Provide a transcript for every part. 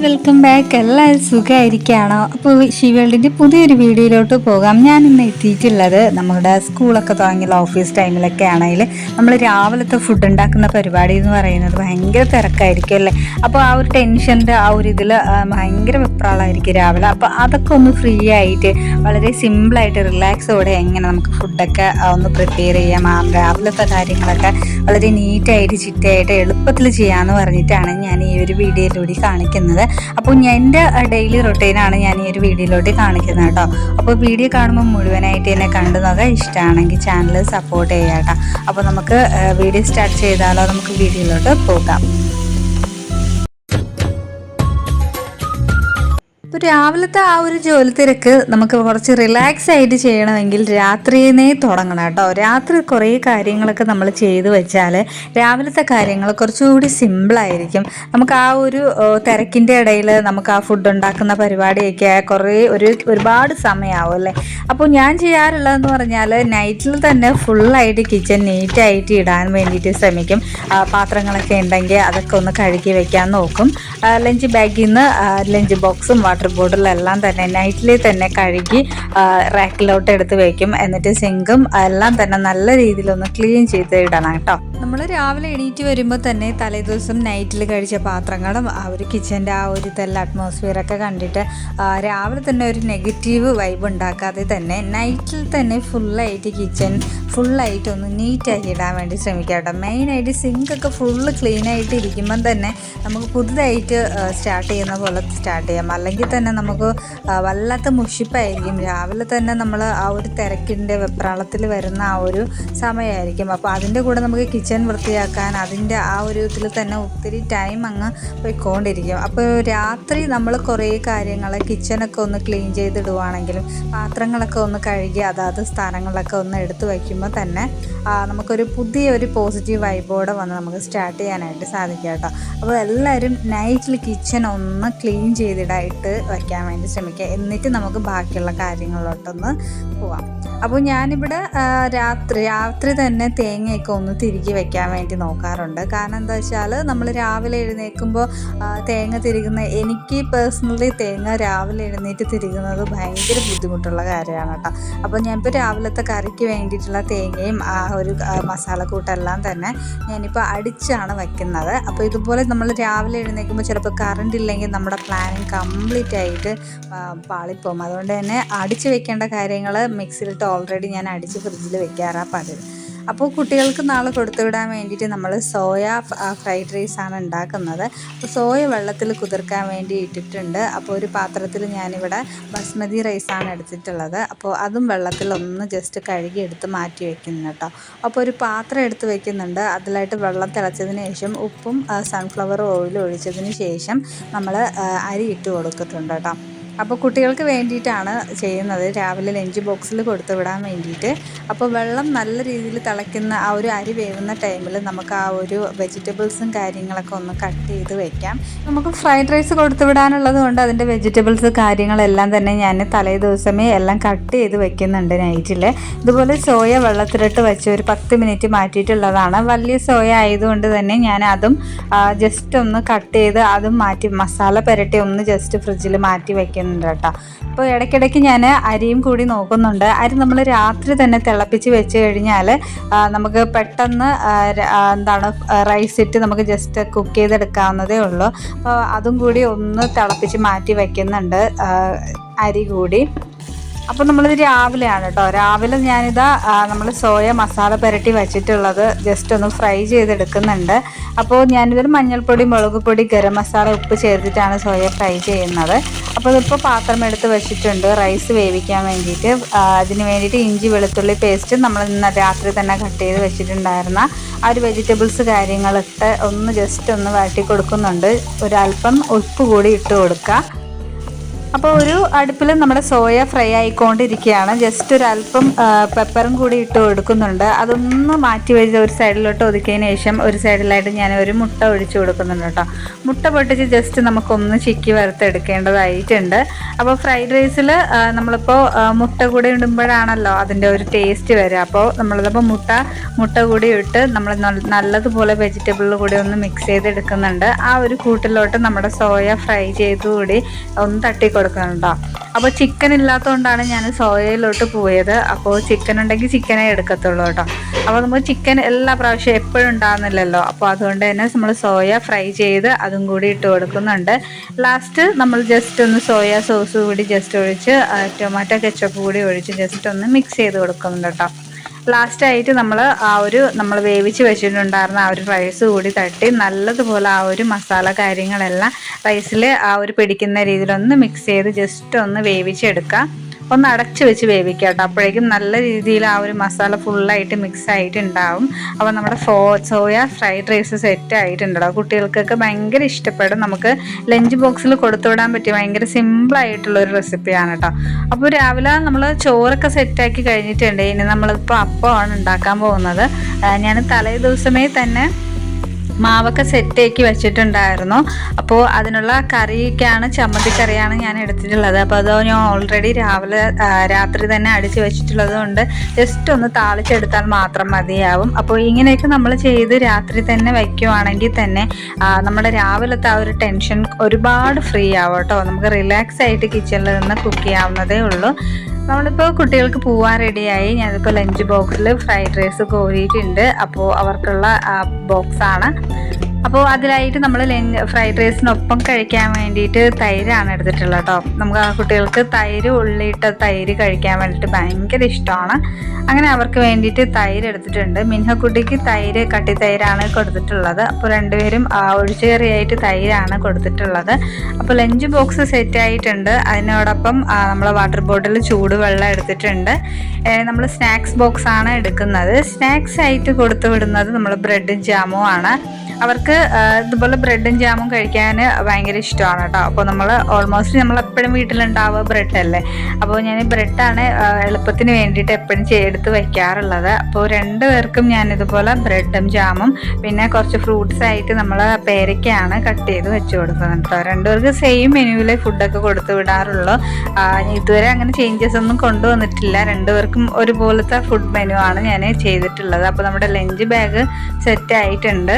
de welcome back. എല്ലാവരും സുഖമായിരിക്കുകയാണോ? അപ്പോൾ ഷിവേൾഡിന്റെ പുതിയൊരു വീഡിയോയിലോട്ട് പോകാം. ഞാൻ ഇന്ന് എത്തിയിട്ടുള്ളത് നമ്മുടെ സ്കൂളൊക്കെ തുടങ്ങിയുള്ള ഓഫീസ് ടൈമിലൊക്കെ ആണെങ്കിൽ നമ്മൾ രാവിലത്തെ ഫുഡ് ഉണ്ടാക്കുന്ന പരിപാടി എന്ന് പറയുന്നത് ഭയങ്കര തിരക്കായിരിക്കും അല്ലേ? അപ്പോൾ ആ ഒരു ടെൻഷന്റെ ആ ഒരു ഇതിൽ ഭയങ്കര വെപ്രാളായിരിക്കും രാവിലെ. അപ്പോൾ അതൊക്കെ ഒന്ന് ഫ്രീ ആയിട്ട് വളരെ സിമ്പിളായിട്ട് റിലാക്സോടെ എങ്ങനെ നമുക്ക് ഫുഡൊക്കെ ഒന്ന് പ്രിപ്പയർ ചെയ്യാം. ആ രാവിലത്തെ കാര്യങ്ങളൊക്കെ വളരെ നീറ്റായിട്ട് ചിറ്റായിട്ട് എളുപ്പത്തിൽ ചെയ്യാമെന്ന് പറഞ്ഞിട്ടാണ് ഞാൻ ഈ ഒരു വീഡിയോയിലൂടെ കാണിക്കുന്നത്. അപ്പോൾ ഞാൻ എന്റെ ഡെയിലി റൊട്ടീനാണ് ഞാൻ ഈ ഒരു വീഡിയോയിലോട്ട് കാണിക്കുന്നത് കേട്ടോ. അപ്പോൾ വീഡിയോ കാണുമ്പോൾ മുഴുവനായിട്ട് എന്നെ കണ്ടു നോക്കുക ഇഷ്ടമാണെങ്കിൽ ചാനൽ സപ്പോർട്ട് ചെയ്യാം കേട്ടോ. അപ്പോൾ നമുക്ക് വീഡിയോ സ്റ്റാർട്ട് ചെയ്താലോ നമുക്ക് വീഡിയോയിലോട്ട് പോകാം. ഇപ്പോൾ രാവിലത്തെ ആ ഒരു ജോലി തിരക്ക് നമുക്ക് കുറച്ച് റിലാക്സ് ആയിട്ട് ചെയ്യണമെങ്കിൽ രാത്രിയെ തുടങ്ങണം കേട്ടോ. രാത്രി കുറേ കാര്യങ്ങളൊക്കെ നമ്മൾ ചെയ്തു വെച്ചാൽ രാവിലത്തെ കാര്യങ്ങൾ കുറച്ചുകൂടി സിമ്പിളായിരിക്കും നമുക്ക് ആ ഒരു തിരക്കിന്റെ ഇടയിൽ നമുക്ക് ആ ഫുഡ് ഉണ്ടാക്കുന്ന പരിപാടിയൊക്കെ കുറേ ഒരു ഒരുപാട് സമയമാവും അല്ലേ? അപ്പോൾ ഞാൻ ചെയ്യാറുള്ളതെന്ന് പറഞ്ഞാൽ നൈറ്റിൽ തന്നെ ഫുള്ളായിട്ട് കിച്ചൺ നീറ്റായിട്ട് ഇടാൻ വേണ്ടിയിട്ട് ശ്രമിക്കും. പാത്രങ്ങളൊക്കെ ഉണ്ടെങ്കിൽ അതൊക്കെ ഒന്ന് കഴുകി വെക്കാൻ നോക്കും. ലഞ്ച് ബാഗിൽ നിന്ന് ലഞ്ച് ബോക്സും ബോട്ടിലെല്ലാം തന്നെ നൈറ്റിൽ തന്നെ കഴുകി റാക്കിലോട്ട് എടുത്ത് വെക്കും. എന്നിട്ട് സിങ്കും എല്ലാം തന്നെ നല്ല രീതിയിലൊന്ന് ക്ലീൻ ചെയ്ത് ഇടണം കേട്ടോ. നമ്മൾ രാവിലെ എണീറ്റ് വരുമ്പോൾ തന്നെ തലേദിവസം നൈറ്റിൽ കഴിച്ച പാത്രങ്ങളും ആ ഒരു കിച്ചന്റെ ആ ഒരു അറ്റ്മോസ്ഫിയർ ഒക്കെ കണ്ടിട്ട് രാവിലെ തന്നെ ഒരു നെഗറ്റീവ് വൈബ് ഉണ്ടാക്കാതെ തന്നെ നൈറ്റിൽ തന്നെ ഫുള്ളായിട്ട് കിച്ചൺ ഫുള്ളായിട്ട് ഒന്ന് നീറ്റാക്കി ഇടാൻ വേണ്ടി ശ്രമിക്കാം കേട്ടോ. മെയിനായിട്ട് സിങ്കൊക്കെ ഫുള്ള് ക്ലീനായിട്ട് ഇരിക്കുമ്പം തന്നെ നമുക്ക് പുതുതായിട്ട് സ്റ്റാർട്ട് ചെയ്യുന്ന പോലെ സ്റ്റാർട്ട് ചെയ്യാം. അല്ലെങ്കിൽ തന്നെ നമുക്ക് വല്ലാത്ത മുഷിപ്പായിരിക്കും. രാവിലെ തന്നെ നമ്മൾ ആ ഒരു തിരക്കിന്റെ വെപ്രാളത്തിൽ വരുന്ന ആ ഒരു സമയമായിരിക്കും അപ്പോൾ അതിന്റെ കൂടെ നമുക്ക് കിച്ചൺ വൃത്തിയാക്കാൻ അതിന്റെ ആ ഒരു ഇതിൽ തന്നെ ഒത്തിരി ടൈം അങ്ങ് പോയിക്കൊണ്ടിരിക്കും. അപ്പോൾ രാത്രി നമ്മൾ കുറേ കാര്യങ്ങൾ കിച്ചണൊക്കെ ഒന്ന് ക്ലീൻ ചെയ്തിടുവാണെങ്കിലും പാത്രങ്ങളൊക്കെ ഒന്ന് കഴുകി അതാത് സ്ഥാനങ്ങളിലൊക്കെ ഒന്ന് എടുത്തു വയ്ക്കുമ്പോൾ തന്നെ നമുക്കൊരു പുതിയ ഒരു പോസിറ്റീവ് വൈബോടെ വന്ന് നമുക്ക് സ്റ്റാർട്ട് ചെയ്യാനായിട്ട് സാധിക്കും കേട്ടോ. അപ്പോൾ എല്ലാവരും നൈറ്റിൽ കിച്ചൺ ഒന്ന് ക്ലീൻ ചെയ്തിടായിട്ട് വയ്ക്കാൻ വേണ്ടി ശ്രമിക്കുക. എന്നിട്ട് നമുക്ക് ബാക്കിയുള്ള കാര്യങ്ങളിലോട്ടൊന്ന് പോവാം. അപ്പോൾ ഞാനിവിടെ രാത്രി രാത്രി തന്നെ തേങ്ങയൊക്കെ ഒന്ന് തിരികെ വെക്കാൻ വേണ്ടി നോക്കാറുണ്ട്. കാരണം എന്താ വെച്ചാൽ നമ്മൾ രാവിലെ എഴുന്നേൽക്കുമ്പോൾ തേങ്ങ തിരികുന്ന എനിക്ക് പേഴ്സണലി തേങ്ങ രാവിലെ എഴുന്നേറ്റ് തിരികുന്നത് ഭയങ്കര ബുദ്ധിമുട്ടുള്ള കാര്യമാണ് കേട്ടോ. അപ്പോൾ ഞാനിപ്പോൾ രാവിലത്തെ കറിക്ക് വേണ്ടിയിട്ടുള്ള തേങ്ങയും ആ ഒരു മസാലക്കൂട്ടെല്ലാം തന്നെ ഞാനിപ്പോൾ അടിച്ചാണ് വയ്ക്കുന്നത്. അപ്പോൾ ഇതുപോലെ നമ്മൾ രാവിലെ എഴുന്നേൽക്കുമ്പോൾ ചിലപ്പോൾ കറണ്ട് ഇല്ലെങ്കിൽ നമ്മുടെ പ്ലാനിങ് കംപ്ലീറ്റ് ആയിട്ട് പാളിപ്പോകും അതുകൊണ്ട് തന്നെ അടിച്ച് വെക്കേണ്ട കാര്യങ്ങൾ മിക്സിയിലിട്ട് ഓൾറെഡി ഞാൻ അടിച്ച് ഫ്രിഡ്ജിൽ വെക്കാറാണ് പതിവ്. അപ്പോൾ കുട്ടികൾക്ക് നാളെ കൊടുത്തുവിടാൻ വേണ്ടിയിട്ട് നമ്മൾ സോയ ഫ്രൈഡ് റൈസ് ആണ് ഉണ്ടാക്കുന്നത്. അപ്പോൾ സോയ വെള്ളത്തിൽ കുതിർക്കാൻ വേണ്ടി ഇട്ടിട്ടുണ്ട്. അപ്പോൾ ഒരു പാത്രത്തിൽ ഞാനിവിടെ ബസ്മതി റൈസ് ആണ് എടുത്തിട്ടുള്ളത്. അപ്പോൾ അതും വെള്ളത്തിൽ ഒന്ന് ജസ്റ്റ് കഴുകി എടുത്ത് മാറ്റി വെക്കുന്നു കേട്ടോ. അപ്പോൾ ഒരു പാത്രം എടുത്ത് വെക്കുന്നുണ്ട്. അതിലായിട്ട് വെള്ളം തിളച്ചതിന് ശേഷം ഉപ്പും സൺഫ്ലവർ ഓയിലും ഒഴിച്ചതിന് ശേഷം നമ്മൾ അരി ഇട്ട് കൊടുത്തിട്ടുണ്ട് കേട്ടോ. അപ്പോൾ കുട്ടികൾക്ക് വേണ്ടിയിട്ടാണ് ചെയ്യുന്നത്. രാവിലെ ലഞ്ച് ബോക്സിൽ കൊടുത്തു വിടാൻ വേണ്ടിയിട്ട്. അപ്പോൾ വെള്ളം നല്ല രീതിയിൽ തിളയ്ക്കുന്ന ആ ഒരു അരി വേവുന്ന ടൈമിൽ നമുക്ക് ആ ഒരു വെജിറ്റബിൾസും കാര്യങ്ങളൊക്കെ ഒന്ന് കട്ട് ചെയ്ത് വെക്കാം. നമുക്ക് ഫ്രൈഡ് റൈസ് കൊടുത്തു വിടാനുള്ളത് കൊണ്ട് അതിന്റെ വെജിറ്റബിൾസ് കാര്യങ്ങളെല്ലാം തന്നെ ഞാൻ തലേ ദിവസമേ എല്ലാം കട്ട് ചെയ്ത് വെക്കുന്നുണ്ട് നൈറ്റിൽ. ഇതുപോലെ സോയ വെള്ളത്തിലിട്ട് വെച്ച് ഒരു പത്ത് മിനിറ്റ് മാറ്റിയിട്ടുള്ളതാണ്. വലിയ സോയ ആയതുകൊണ്ട് തന്നെ ഞാൻ അതും ജസ്റ്റ് ഒന്ന് കട്ട് ചെയ്ത് അതും മാറ്റി മസാല പുരട്ടി ഒന്ന് ജസ്റ്റ് ഫ്രിഡ്ജിൽ മാറ്റി വെക്കുന്നു ചെയ്യുന്നുണ്ട് കേട്ടോ. ഇപ്പോൾ ഇടയ്ക്കിടയ്ക്ക് ഞാൻ അരിയും കൂടി നോക്കുന്നുണ്ട്. അരി നമ്മൾ രാത്രി തന്നെ തിളപ്പിച്ച് വെച്ച് കഴിഞ്ഞാൽ നമുക്ക് പെട്ടെന്ന് എന്താണ് റൈസ് ഇട്ട് നമുക്ക് ജസ്റ്റ് കുക്ക് ചെയ്തെടുക്കാവുന്നതേ ഉള്ളൂ. അപ്പോൾ അതും കൂടി ഒന്ന് തിളപ്പിച്ച് മാറ്റി വയ്ക്കുന്നുണ്ട് അരി കൂടി. അപ്പോൾ നമ്മളിത് രാവിലെയാണ് കേട്ടോ രാവിലെ ഞാനിതാ നമ്മൾ സോയ മസാല പുരട്ടി വെച്ചിട്ടുള്ളത് ജസ്റ്റ് ഒന്ന് ഫ്രൈ ചെയ്തെടുക്കുന്നുണ്ട്. അപ്പോൾ ഞാനിതിൽ മഞ്ഞൾപ്പൊടി മുളക് പൊടി ഗരം മസാല ഉപ്പ് ചേർത്തിട്ടാണ് സോയ ഫ്രൈ ചെയ്യുന്നത്. അപ്പോൾ ഇതിപ്പോൾ പാത്രം എടുത്ത് വെച്ചിട്ടുണ്ട്. റൈസ് വേവിക്കാൻ വേണ്ടിയിട്ട് അതിന് വേണ്ടിയിട്ട് ഇഞ്ചി വെളുത്തുള്ളി പേസ്റ്റ് നമ്മൾ ഇന്ന് രാത്രി തന്നെ കട്ട് ചെയ്ത് വെച്ചിട്ടുണ്ടായിരുന്ന ആ ഒരു വെജിറ്റബിൾസ് കാര്യങ്ങളൊക്കെ ഒന്ന് ജസ്റ്റ് ഒന്ന് വഴറ്റി കൊടുക്കുന്നുണ്ട്. ഒരല്പം ഉപ്പ് കൂടി ഇട്ട് കൊടുക്കുക അപ്പോൾ ഒരു അടുപ്പിൽ നമ്മുടെ സോയ ഫ്രൈ ആയിക്കൊണ്ടിരിക്കുകയാണ്. ജസ്റ്റ് ഒരു അല്പം പെപ്പറും കൂടി ഇട്ട് കൊടുക്കുന്നുണ്ട്. അതൊന്ന് മാറ്റി വെച്ച് ഒരു സൈഡിലോട്ട് ഒതുക്കിയതിന് ശേഷം ഒരു സൈഡിലായിട്ട് ഞാൻ ഒരു മുട്ട ഒഴിച്ചു കൊടുക്കുന്നുണ്ട് കേട്ടോ. മുട്ട പൊട്ടിച്ച് ജസ്റ്റ് നമുക്കൊന്ന് ചിക്കി വറുത്തെടുക്കേണ്ടതായിട്ടുണ്ട്. അപ്പോൾ ഫ്രൈഡ് റൈസിൽ നമ്മളിപ്പോൾ മുട്ട കൂടി ഇടുമ്പോഴാണല്ലോ അതിന്റെ ഒരു ടേസ്റ്റ് വരിക. അപ്പോൾ നമ്മളിതിപ്പോൾ മുട്ട മുട്ട കൂടി ഇട്ട് നമ്മൾ നല്ലതുപോലെ വെജിറ്റബിൾ കൂടി ഒന്ന് മിക്സ് ചെയ്തെടുക്കുന്നുണ്ട്. ആ ഒരു കൂട്ടിലോട്ട് നമ്മുടെ സോയ ഫ്രൈ ചെയ്തുകൂടി ഒന്ന് തട്ടി കൊടുക്കുന്നുണ്ടോ അപ്പോൾ ചിക്കൻ ഇല്ലാത്തതുകൊണ്ടാണ് ഞാൻ സോയയിലോട്ട് പോയത്. അപ്പോൾ ചിക്കൻ ഉണ്ടെങ്കിൽ ചിക്കനേ എടുക്കത്തുള്ളൂ കേട്ടോ അപ്പോൾ നമ്മൾ ചിക്കൻ എല്ലാ പ്രാവശ്യം എപ്പോഴും ഉണ്ടാകുന്നില്ലല്ലോ അപ്പോൾ അതുകൊണ്ട് തന്നെ നമ്മൾ സോയ ഫ്രൈ ചെയ്ത് അതും കൂടി ഇട്ട് കൊടുക്കുന്നുണ്ട്. ലാസ്റ്റ് നമ്മൾ ജസ്റ്റ് ഒന്ന് സോയ സോസ് കൂടി ജസ്റ്റ് ഒഴിച്ച് ടൊമാറ്റോ കെച്ചപ്പ് കൂടി ഒഴിച്ച് ജസ്റ്റ് ഒന്ന് മിക്സ് ചെയ്ത് കൊടുക്കുന്നുണ്ട് കേട്ടോ ലാസ്റ്റ് ആയിട്ട് നമ്മൾ ആ ഒരു നമ്മൾ വേവിച്ച് വെച്ചിട്ടുണ്ടായിരുന്ന ആ ഒരു റൈസ് കൂടി തട്ടി നല്ലതുപോലെ ആ ഒരു മസാല കാര്യങ്ങളെല്ലാം റൈസിൽ ആ ഒരു പിടിക്കുന്ന രീതിയിലൊന്ന് മിക്സ് ചെയ്ത് ജസ്റ്റ് ഒന്ന് വേവിച്ചെടുക്കുക ഒന്ന് അടച്ചു വെച്ച് വേവിക്കുക കേട്ടോ അപ്പോഴേക്കും നല്ല രീതിയിൽ ആ ഒരു മസാല ഫുള്ളായിട്ട് മിക്സ് ആയിട്ടുണ്ടാവും. അപ്പോൾ നമ്മുടെ ഫോ സോയ ഫ്രൈഡ് റൈസ് സെറ്റ് ആയിട്ടുണ്ടല്ലോ. കുട്ടികൾക്കൊക്കെ ഭയങ്കര ഇഷ്ടപ്പെടും. നമുക്ക് ലഞ്ച് ബോക്സിൽ കൊടുത്തുവിടാൻ പറ്റിയ ഭയങ്കര സിമ്പിളായിട്ടുള്ള ഒരു റെസിപ്പിയാണ് കേട്ടോ അപ്പോൾ രാവിലെ നമ്മൾ ചോറൊക്കെ സെറ്റാക്കി കഴിഞ്ഞിട്ടുണ്ട്. ഇനി നമ്മളിപ്പോൾ അപ്പമാണ് ഉണ്ടാക്കാൻ പോകുന്നത്. ഞാൻ തലേ ദിവസമേ തന്നെ മാവൊക്കെ സെറ്റാക്കി വെച്ചിട്ടുണ്ടായിരുന്നു. അപ്പോൾ അതിനുള്ള കറിയൊക്കെയാണ് ചമ്മന്തിക്കറിയാണ് ഞാൻ എടുത്തിട്ടുള്ളത്. അപ്പോൾ അത് ഞാൻ ഓൾറെഡി രാവിലെ രാത്രി തന്നെ അടിച്ച് വെച്ചിട്ടുള്ളത് കൊണ്ട് ജസ്റ്റ് ഒന്ന് താളിച്ചെടുത്താൽ മാത്രം മതിയാവും. അപ്പോൾ ഇങ്ങനെയൊക്കെ നമ്മൾ ചെയ്ത് രാത്രി തന്നെ വയ്ക്കുവാണെങ്കിൽ തന്നെ നമ്മുടെ രാവിലത്തെ ആ ഒരു ടെൻഷൻ ഒരുപാട് ഫ്രീ ആവും കേട്ടോ. നമുക്ക് റിലാക്സ് ആയിട്ട് കിച്ചണിൽ നിന്ന് കുക്ക് ചെയ്യാവുന്നതേ ഉള്ളൂ. നമ്മളിപ്പോൾ കുട്ടികൾക്ക് പോവാൻ റെഡിയായി ഞാനിപ്പോൾ ലഞ്ച് ബോക്സിൽ ഫ്രൈഡ് റൈസ് കോരിയിട്ടുണ്ട്. അപ്പോൾ അവർക്കുള്ള ബോക്സാണ് അപ്പോൾ അതിലായിട്ട് നമ്മൾ ഫ്രൈഡ് റൈസിനൊപ്പം കഴിക്കാൻ വേണ്ടിയിട്ട് തൈരാണ് എടുത്തിട്ടുള്ളത് കേട്ടോ നമുക്ക് ആ കുട്ടികൾക്ക് തൈര് ഉള്ളിയിട്ട തൈര് കഴിക്കാൻ വേണ്ടിയിട്ട് ഭയങ്കര ഇഷ്ടമാണ്. അങ്ങനെ അവർക്ക് വേണ്ടിയിട്ട് തൈര് എടുത്തിട്ടുണ്ട്. മിൻഹക്കുട്ടിക്ക് തൈര് കട്ടി തൈരാണ് കൊടുത്തിട്ടുള്ളത്. അപ്പോൾ രണ്ടുപേരും ഒഴിച്ചുകറിയായിട്ട് തൈരാണ് കൊടുത്തിട്ടുള്ളത്. അപ്പോൾ ലഞ്ച് ബോക്സ് സെറ്റ് ആയിട്ടുണ്ട് അതിനോടൊപ്പം നമ്മൾ വാട്ടർ ബോട്ടിൽ ചൂടുവെള്ളം എടുത്തിട്ടുണ്ട്. നമ്മൾ സ്നാക്സ് ബോക്സ് ആണ് എടുക്കുന്നത്. സ്നാക്സ് ആയിട്ട് കൊടുത്തു വിടുന്നത് നമ്മൾ ബ്രെഡും ജാമും ആണ്. അവർക്ക് ഇതുപോലെ ബ്രെഡും ജാമും കഴിക്കാൻ ഭയങ്കര ഇഷ്ടമാണ് കേട്ടോ. അപ്പോൾ നമ്മൾ ഓൾമോസ്റ്റ് നമ്മൾ എപ്പോഴും വീട്ടിലുണ്ടാവുക ബ്രെഡല്ലേ അപ്പോൾ ഞാൻ ബ്രെഡാണ് എളുപ്പത്തിന് വേണ്ടിയിട്ട് എപ്പോഴും എടുത്ത് വയ്ക്കാറുള്ളത് അപ്പോൾ രണ്ട് പേർക്കും ഞാൻ ഇതുപോലെ ബ്രെഡും ജാമും പിന്നെ കുറച്ച് ഫ്രൂട്ട്സ് ആയിട്ട് നമ്മൾ പേരയ്ക്കാണ് കട്ട് ചെയ്ത് വെച്ച് കൊടുക്കുന്നത് കേട്ടോ. രണ്ടുപേർക്ക് സെയിം മെനുവിൽ ഫുഡൊക്കെ കൊടുത്തു വിടാറുള്ളൂ. ഇതുവരെ അങ്ങനെ ചേഞ്ചസ് ഒന്നും കൊണ്ടുവന്നിട്ടില്ല. രണ്ടുപേർക്കും ഒരുപോലത്തെ ഫുഡ് മെനു ആണ് ഞാൻ ചെയ്തിട്ടുള്ളത്. അപ്പോൾ നമ്മുടെ ലഞ്ച് ബാഗ് സെറ്റ് ആയിട്ടുണ്ട്.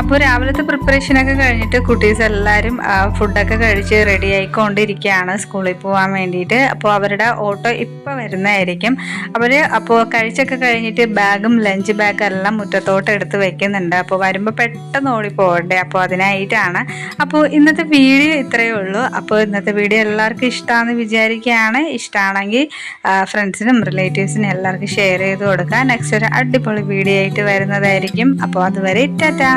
അപ്പോൾ രാവിലത്തെ പ്രിപ്പറേഷനൊക്കെ കഴിഞ്ഞിട്ട് കുട്ടീസ് എല്ലാവരും ഫുഡൊക്കെ കഴിച്ച് റെഡി ആയിക്കൊണ്ടിരിക്കുകയാണ് സ്കൂളിൽ പോകാൻ വേണ്ടിയിട്ട്. അപ്പോൾ അവരുടെ ഓട്ടോ ഇപ്പോൾ വരുന്നതായിരിക്കും. അവർ അപ്പോൾ കഴിച്ചൊക്കെ കഴിഞ്ഞിട്ട് ബാഗും ലഞ്ച് ബാഗും എല്ലാം മുറ്റത്തോട്ട് എടുത്ത് വെക്കുന്നുണ്ട്. അപ്പോൾ വരുമ്പോൾ പെട്ടെന്ന് ഓടി പോകണ്ടേ അപ്പോൾ അതിനായിട്ടാണ്. അപ്പോൾ ഇന്നത്തെ വീഡിയോ ഇത്രയേ ഉള്ളൂ. അപ്പോൾ ഇന്നത്തെ വീഡിയോ എല്ലാവർക്കും ഇഷ്ടമാണെന്ന് വിചാരിക്കുകയാണ്. ഇഷ്ടമാണെങ്കിൽ ഫ്രണ്ട്സിനും റിലേറ്റീവ്സിനും എല്ലാവർക്കും ഷെയർ ചെയ്ത് കൊടുക്കുക. നെക്സ്റ്റ് ഒരു അടിപൊളി വീഡിയോ ആയിട്ട് വരുന്നതായിരിക്കും. അപ്പോൾ അതുവരെ ടാറ്റാ.